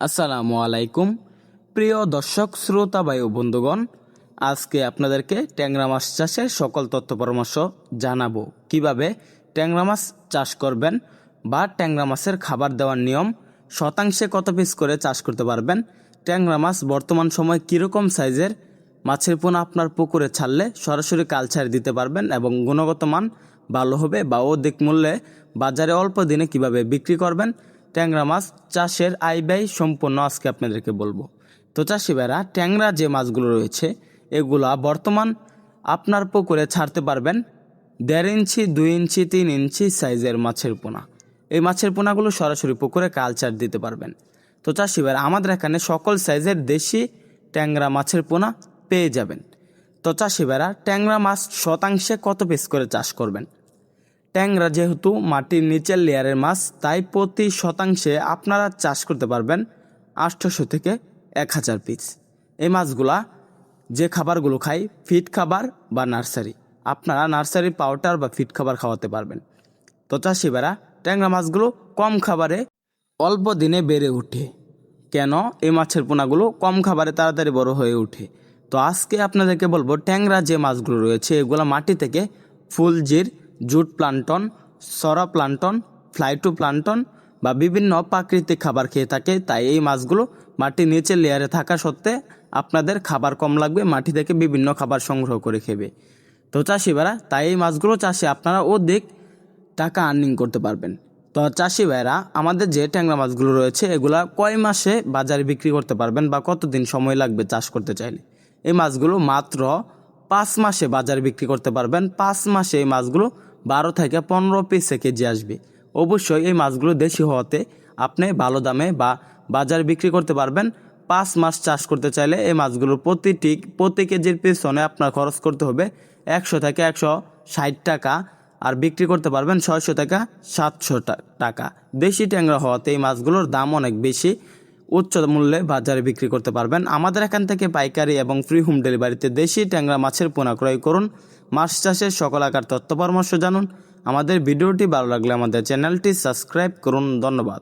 আসসালামু আলাইকুম। প্রিয় দর্শক, শ্রোতা বায়ু বন্ধুগণ, আজকে আপনাদেরকে ট্যাংরা মাছ চাষের সকল তথ্য পরামর্শ জানাব। কীভাবে ট্যাংরা মাছ চাষ করবেন বা ট্যাংরা মাছের খাবার দেওয়ার নিয়ম, শতাংশে কত পিস করে চাষ করতে পারবেন, ট্যাংরা মাছ বর্তমান সময় কীরকম সাইজের, মাছের পোনা আপনার পুকুরে ছাড়লে সরাসরি কালচার দিতে পারবেন এবং গুণগত মান ভালো হবে বা অধিক মূল্যে বাজারে অল্প দিনে কীভাবে বিক্রি করবেন ট্যাংরা মাছ চাষের আয় ব্যয় সম্পূর্ণ আজকে আপনাদেরকে বলব। তো চাষি ভাইরা, ট্যাংরা যে মাছগুলো রয়েছে, এগুলা বর্তমান আপনার পুকুরে ছাড়তে পারবেন দেড় ইঞ্চি, দুই ইঞ্চি, তিন ইঞ্চি সাইজের মাছের পোনা। এই মাছের পোনাগুলো সরাসরি পুকুরে কালচার দিতে পারবেন। তো চাষি ভাইরা, আমাদের এখানে সকল সাইজের দেশি ট্যাংরা মাছের পোনা পেয়ে যাবেন। তো চাষি ভাইরা, ট্যাংরা মাছ শতাংশে কত পিস করে চাষ করবেন? ট্যাংরা যেহেতু মাটির নিচের লেয়ারের মাছ, তাই প্রতি শতাংশে আপনারা চাষ করতে পারবেন আটশোশো থেকে এক হাজার পিস। এই মাছগুলা যে খাবারগুলো খায় ফিট খাবার বা নার্সারি, আপনারা নার্সারি পাউডার বা ফিট খাবার খাওয়াতে পারবেন। তো চাষিবারা ট্যাংরা মাছগুলো কম খাবারে অল্প দিনে বেড়ে ওঠে কেন? এই মাছের পোনাগুলো কম খাবারে তাড়াতাড়ি বড় হয়ে ওঠে তো আজকে আপনাদেরকে বলব, ট্যাংরা যে মাছগুলো রয়েছে, এগুলো মাটি থেকে ফুলজির জুট প্লান্টন, সরা প্লান্টন ফ্লাইটু প্লান্টন বা বিভিন্ন প্রাকৃতিক খাবার খেয়ে থাকে। তাই এই মাছগুলো মাটির নিচের লেয়ারে থাকা সত্ত্বে আপনাদের খাবার কম লাগবে, মাটি থেকে বিভিন্ন খাবার সংগ্রহ করে খেবে। তো চাষিবারা তাই এই মাছগুলো চাষে আপনারা অধিক টাকা আর্নিং করতে পারবেন। তো চাষি ভাইরা আমাদের যে ট্যাংরা মাছগুলো রয়েছে, এগুলা কয় মাসে বাজারে বিক্রি করতে পারবেন বা কতদিন সময় লাগবে চাষ করতে চাইলে? এই মাছগুলো মাত্র পাঁচ মাসে বাজারে বিক্রি করতে পারবেন। পাঁচ মাসে এই মাছগুলো বারো থেকে পনেরো পিসে কেজি আসবে। অবশ্যই এই মাছগুলো দেশি হওয়াতে আপনি ভালো দামে বা বাজারে বিক্রি করতে পারবেন। পাঁচ মাস চাষ করতে চাইলে এই মাছগুলোর প্রতিটি, প্রতি কেজির পিছনে আপনার খরচ করতে হবে একশো থেকে একশো ষাট টাকা আর বিক্রি করতে পারবেন ছয়শো টাকা সাতশো টাকা। দেশি ট্যাংরা হওয়াতে এই মাছগুলোর দাম অনেক বেশি। উচ্চ মূল্যে বাজারে বিক্রি করতে পারবেন। আমাদের এখান থেকে পাইকারি এবং ফ্রি হোম ডেলিভারিতে দেশি ট্যাংরা মাছের পোনা ক্রয় করুন। মাছ চাষের সকল আকার তথ্য পরামর্শ জানুন। আমাদের ভিডিওটি ভালো লাগলে আমাদের চ্যানেলটি সাবস্ক্রাইব করুন। ধন্যবাদ।